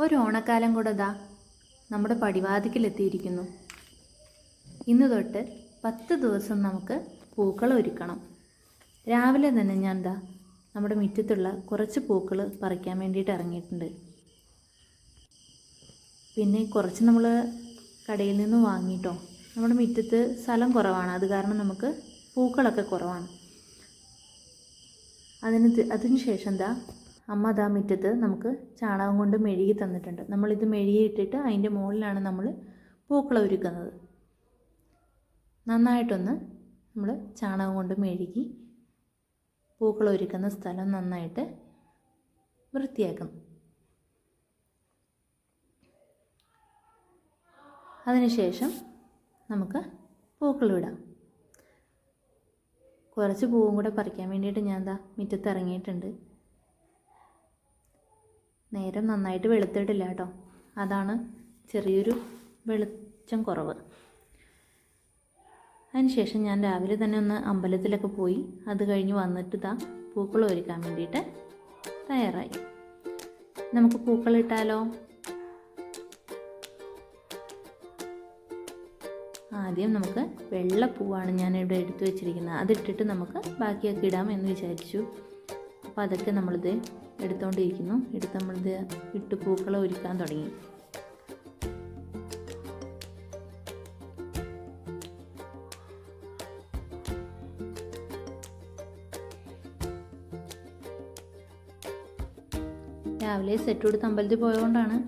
ഒരു ഓണക്കാലം കൂടെ ദാ നമ്മുടെ പടിവാതിക്കലെത്തിയിരിക്കുന്നു. ഇന്ന് തൊട്ട് പത്ത് ദിവസം നമുക്ക് പൂക്കൾ ഒരുക്കണം. രാവിലെ തന്നെ ഞാൻ ദാ നമ്മുടെ മുറ്റത്തുള്ള കുറച്ച് പൂക്കൾ പറിക്കാൻ വേണ്ടിയിട്ട് ഇറങ്ങിയിട്ടുണ്ട്. പിന്നെ കുറച്ച് നമ്മൾ കടയിൽ നിന്ന് വാങ്ങിയിട്ടോ. നമ്മുടെ മുറ്റത്ത് സ്ഥലം കുറവാണ്. അത് കാരണം നമുക്ക് പൂക്കളൊക്കെ കുറവാണ്. അതിന് അതിന് ശേഷം ദാ അമ്മ അതാ മുറ്റത്ത് നമുക്ക് ചാണകം കൊണ്ട് മെഴുകി തന്നിട്ടുണ്ട്. നമ്മളിത് മെഴുകിയിട്ടിട്ട് അതിന്റെ മുകളിലാണ് നമ്മൾ പൂക്കൾ ഒരുക്കുന്നത്. നന്നായിട്ടൊന്ന് നമ്മൾ ചാണകം കൊണ്ട് മെഴുകി പൂക്കൾ ഒരുക്കുന്ന സ്ഥലം നന്നായിട്ട് വൃത്തിയാക്കണം അതിനുശേഷം നമുക്ക് പൂക്കൾ ഇടാം. കുറച്ച് പൂവും കൂടെ പറിക്കാൻ വേണ്ടിയിട്ട് ഞാൻ എന്താ മുറ്റത്ത് ഇറങ്ങിയിട്ടുണ്ട്. നേരം നന്നായിട്ട് വെളുത്തിട്ടില്ല കേട്ടോ. അതാണ് ചെറിയൊരു വെളിച്ചം കുറവ്. അതിനുശേഷം ഞാൻ രാവിലെ തന്നെ ഒന്ന് അമ്പലത്തിലൊക്കെ പോയി അത് കഴിഞ്ഞ് വന്നിട്ട് ഇതാ പൂക്കൾ ഒരുക്കാൻ വേണ്ടിയിട്ട് തയ്യാറായി. നമുക്ക് പൂക്കൾ ഇട്ടാലോ? ആദ്യം നമുക്ക് വെള്ള വെള്ളപ്പൂവാണ് ഞാൻ ഇവിടെ എടുത്തു വെച്ചിരിക്കുന്നത്. അതിട്ടിട്ട് നമുക്ക് ബാക്കിയൊക്കെ ഇടാം എന്ന് വിചാരിച്ചു. അപ്പോൾ അതൊക്കെ നമ്മളിത് എടുത്തുകൊണ്ടിരിക്കുന്നു എടുത്ത് നമ്മളിത് ഇട്ട് പൂക്കളെ ഒരുക്കാൻ തുടങ്ങി. രാവിലെ സെറ്റ് കൊടുത്ത് അമ്പലത്തിൽ പോയതുകൊണ്ടാണ്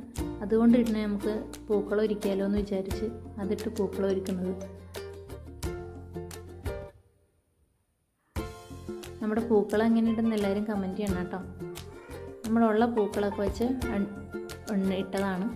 അതുകൊണ്ട് ഇടുന്ന നമുക്ക് പൂക്കളം എന്ന് വിചാരിച്ച് അതിട്ട് പൂക്കളം ഒരുക്കുന്നത്. നമ്മുടെ പൂക്കൾ എങ്ങനെ ഇടുന്ന എല്ലാവരും കമന്റ് ചെയ്യണം കേട്ടോ. നമ്മളുള്ള പൂക്കളൊക്കെ വെച്ച് ഇട്ടതാണ്.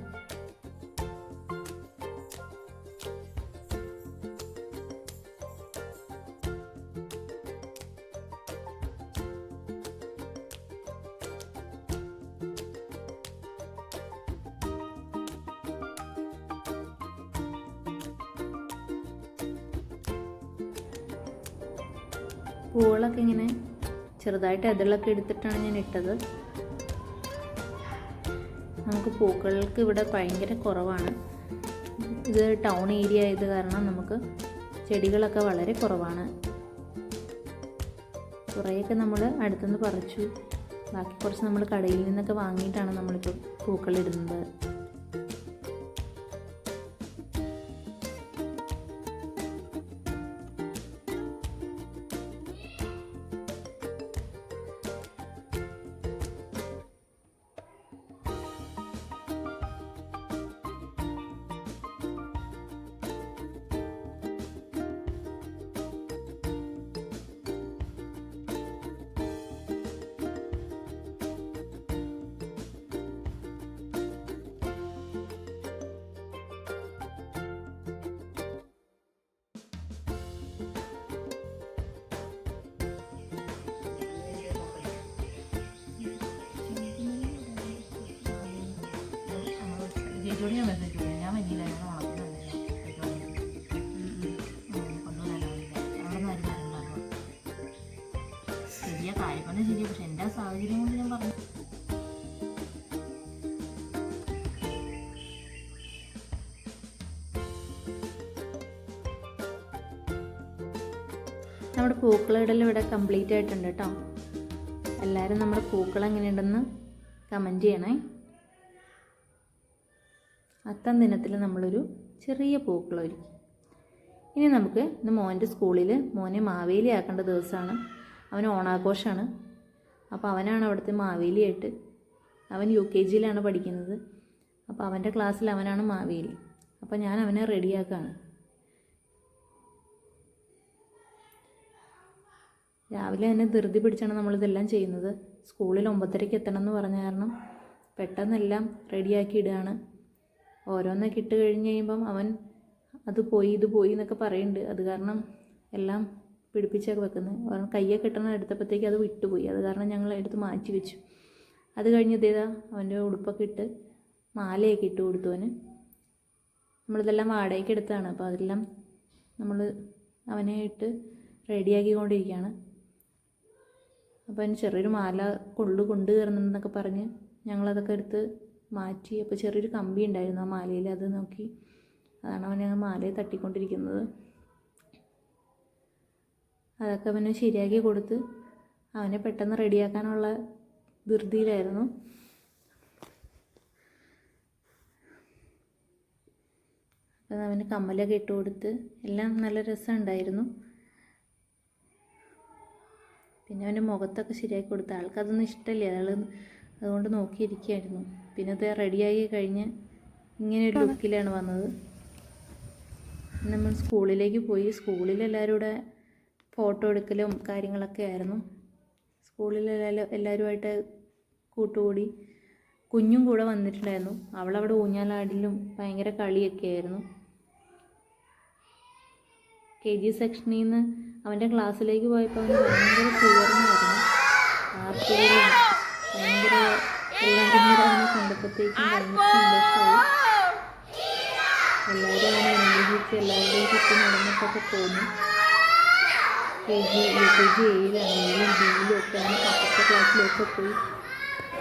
പൂവുകളൊക്കെ ഇങ്ങനെ ചെറുതായിട്ട് അതിളൊക്കെ എടുത്തിട്ടാണ് ഞാൻ ഇട്ടത്. നമുക്ക് പൂക്കൾക്ക് ഇവിടെ ഭയങ്കര കുറവാണ്. ഇത് ടൗൺ ഏരിയ ആയത് കാരണം നമുക്ക് ചെടികളൊക്കെ വളരെ കുറവാണ്. കുറേയൊക്കെ നമ്മൾ അടുത്തുനിന്ന് പറിച്ചു. ബാക്കി കുറച്ച് നമ്മൾ കടയിൽ നിന്നൊക്കെ വാങ്ങിയിട്ടാണ് നമ്മളിപ്പോൾ പൂക്കളിടുന്നത്. ചേച്ചിയോട് ഞാൻ മെസ്സേജ് ചെയ്തു ഞാൻ വന്നില്ലായിരുന്നു ശരിയാ കാര്യം പറഞ്ഞാൽ ശരിയാ. പക്ഷെ എന്റെ സാഹചര്യം കൊണ്ട് ഞാൻ പറഞ്ഞു. നമ്മുടെ പൂക്കളിടൽ ഇവിടെ കംപ്ലീറ്റ് ആയിട്ടുണ്ട് കേട്ടോ. എല്ലാവരും നമ്മുടെ പൂക്കൾ എങ്ങനെയുണ്ടെന്ന് കമന്റ് ചെയ്യണേ. അത്തം ദിനത്തിൽ നമ്മളൊരു ചെറിയ പൂക്കൾ ഒരുക്കി ഇനി നമുക്ക് ഇന്ന് മോന്റെ സ്കൂളിൽ മോനെ മാവേലി ആക്കേണ്ട ദിവസമാണ് അവൻ ഓണാഘോഷമാണ് അപ്പോൾ അവനാണ് അവിടുത്തെ മാവേലിയായിട്ട്. അവൻ യു കെ ജിയിലാണ് പഠിക്കുന്നത്. അപ്പോൾ അവന്റെ ക്ലാസ്സിൽ അവനാണ് മാവേലി. അപ്പോൾ ഞാൻ അവനെ റെഡിയാക്കുകയാണ് രാവിലെ തന്നെ ധൃതി പിടിച്ചാണ് നമ്മളിതെല്ലാം ചെയ്യുന്നത്. സ്കൂളിൽ ഒമ്പതരയ്ക്ക് എത്തണം എന്ന് പറഞ്ഞ കാരണം പെട്ടെന്നെല്ലാം റെഡിയാക്കി ഇടുകയാണ്. ഓരോന്നൊക്കെ ഇട്ട് കഴിഞ്ഞ് കഴിയുമ്പം അവൻ അത് പോയി ഇത് പോയി എന്നൊക്കെ പറയുന്നുണ്ട് അത് കാരണം എല്ലാം പിടിപ്പിച്ചൊക്കെ വെക്കുന്നത് കാരണം കയ്യൊക്കെ കിട്ടണം എടുത്തപ്പോഴത്തേക്ക് അത് വിട്ടുപോയി. അത് കാരണം ഞങ്ങൾ എടുത്ത് മാറ്റി വെച്ചു. അത് കഴിഞ്ഞ് ഇതേതാ അവന്റെ ഉടുപ്പൊക്കെ ഇട്ട് മാലയൊക്കെ ഇട്ട് കൊടുത്തു അവന്. നമ്മളിതെല്ലാം വാടകയ്ക്ക് എടുത്താണ്. അപ്പോൾ അതെല്ലാം നമ്മൾ അവനെ ഇട്ട് റെഡിയാക്കിക്കൊണ്ടിരിക്കുകയാണ്. അപ്പോൾ അതിന് ചെറിയൊരു മാല കൊള്ളു കൊണ്ടു കയറുന്നുണ്ടെന്നൊക്കെ പറഞ്ഞ് ഞങ്ങളതൊക്കെ എടുത്ത് മാറ്റി. അപ്പോൾ ചെറിയൊരു കമ്പി ഉണ്ടായിരുന്നു ആ മാലയിൽ അത് നോക്കി. അതാണ് അവൻ ആ മാലയെ തട്ടിക്കൊണ്ടിരിക്കുന്നത്. അതൊക്കെ അവന് ശരിയാക്കി കൊടുത്ത് അവനെ പെട്ടെന്ന് റെഡിയാക്കാനുള്ള ധൃതിയിലായിരുന്നു. അപ്പം അവന് കമ്മലൊക്കെ ഇട്ട് കൊടുത്ത് എല്ലാം നല്ല രസമുണ്ടായിരുന്നു പിന്നെ അവന്റെ മുഖത്തൊക്കെ ശരിയാക്കി കൊടുത്ത. ആൾക്കതൊന്നും ഇഷ്ടമില്ല. അയാൾ അതുകൊണ്ട് നോക്കിയിരിക്കുകയായിരുന്നു. പിന്നെ അത് റെഡിയായി കഴിഞ്ഞ് ഇങ്ങനെ ഒരു ലുക്കിലാണ് വന്നത്. നമ്മൾ സ്കൂളിലേക്ക് പോയി. സ്കൂളിൽ എല്ലാവരും കൂടെ ഫോട്ടോ എടുക്കലും കാര്യങ്ങളൊക്കെ ആയിരുന്നു. സ്കൂളിൽ എല്ലാവരും എല്ലാവരുമായിട്ട് കൂട്ടുകൂടി കുഞ്ഞും കൂടെ വന്നിട്ടുണ്ടായിരുന്നു. അവളവിടെ ഊഞ്ഞാലാടിലും ഭയങ്കര കളിയൊക്കെ ആയിരുന്നു. കെ ജി സെക്ഷനിൽ നിന്ന് അവന്റെ ക്ലാസ്സിലേക്ക് പോയപ്പോൾ അവന് ഭയങ്കര ആയിരുന്നു. ആർക്കുകളും ഭയങ്കര എല്ലാവരും കൂടെ അവനെ കണ്ടപ്പോഴത്തേക്കും സന്തോഷമായി. എല്ലാവരും അവനെ അനുഗ്രഹിച്ച് എല്ലാവരുടെയും ചുറ്റും നടന്നിട്ടൊക്കെ പോന്നു. K G U K G എയിലാണെങ്കിലും എയിലും ബിയിലും ഒക്കെ അങ്ങനെ പത്തത്തെ ക്ലാസ്സിലൊക്കെ പോയി.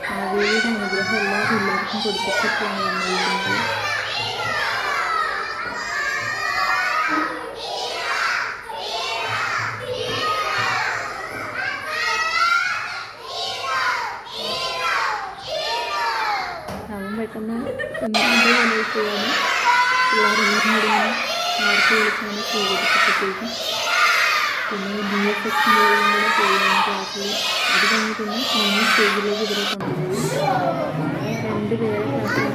ഭാവിയുടെ അനുഗ്രഹം എല്ലാവരും എല്ലാവർക്കും കൊടുത്തിട്ടൊക്കെയാണ് വന്നിരിക്കുന്നത് അവൻ പെട്ടെന്ന് കുഞ്ഞിന്റെ തലയിൽ പോവാണ് പിള്ളേരെല്ലാവരും മാർക്ക് വിളിച്ചാണ് സ്വീകരിച്ചപ്പോഴത്തേക്കും പിന്നെ ബി എസ് സെക്ഷനിലും കൂടെ പോവുകയാണ് ക്ലാസ്സിൽ അത് കഴിഞ്ഞ് പിന്നെ മിനി സ്റ്റേജിലേക്ക് ഇവരെ രണ്ട് പേരെ ക്ലാസ്സിൽ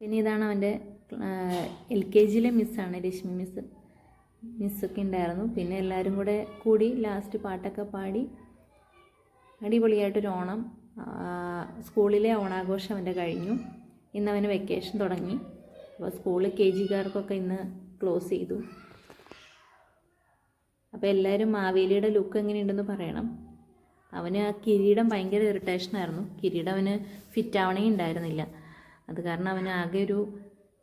പിന്നെ ഇതാണ് അവന്റെ എൽ കെ ജിയിലെ മിസ്സാണ് രശ്മി മിസ് മിസ്സൊക്കെ ഉണ്ടായിരുന്നു. പിന്നെ എല്ലാവരും കൂടെ കൂടി ലാസ്റ്റ് പാട്ടൊക്കെ പാടി അടിപൊളിയായിട്ടൊരു ഓണം സ്കൂളിലെ ഓണാഘോഷം അവന്റെ കഴിഞ്ഞു. ഇന്ന് അവന് വെക്കേഷൻ തുടങ്ങി. അപ്പോൾ സ്കൂളിൽ കെ ജിക്കാർക്കൊക്കെ ഇന്ന് ക്ലോസ് ചെയ്തു. അപ്പോൾ എല്ലാവരും മാവേലിയുടെ ലുക്ക് എങ്ങനെയുണ്ടെന്ന് പറയണം. അവന് ആ കിരീടം ഭയങ്കര ഇറിറ്റേഷനായിരുന്നു കിരീടം അവന് ഫിറ്റ് ആവണേ ഉണ്ടായിരുന്നില്ല. അത് കാരണം അവൻ ആകെ ഒരു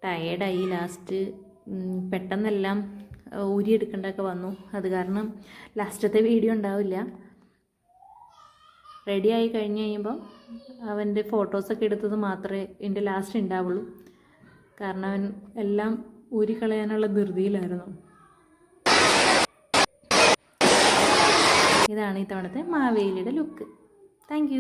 ടയേർഡായി ലാസ്റ്റ് പെട്ടെന്നെല്ലാം ഊരിയെടുക്കേണ്ടതൊക്കെ വന്നു. അത് കാരണം ലാസ്റ്റത്തെ വീഡിയോ ഉണ്ടാവില്ല. റെഡി ആയി കഴിഞ്ഞ് കഴിയുമ്പം അവന്റെ ഫോട്ടോസൊക്കെ എടുത്തത് മാത്രമേ എന്റെ ലാസ്റ്റ് ഉണ്ടാവുള്ളൂ. കാരണം അവൻ എല്ലാം ഊരിക്കളയാനുള്ള ധൃതിയിലായിരുന്നു. ഇതാണ് ഇത്തവണത്തെ മാവേലിയുടെ ലുക്ക് താങ്ക്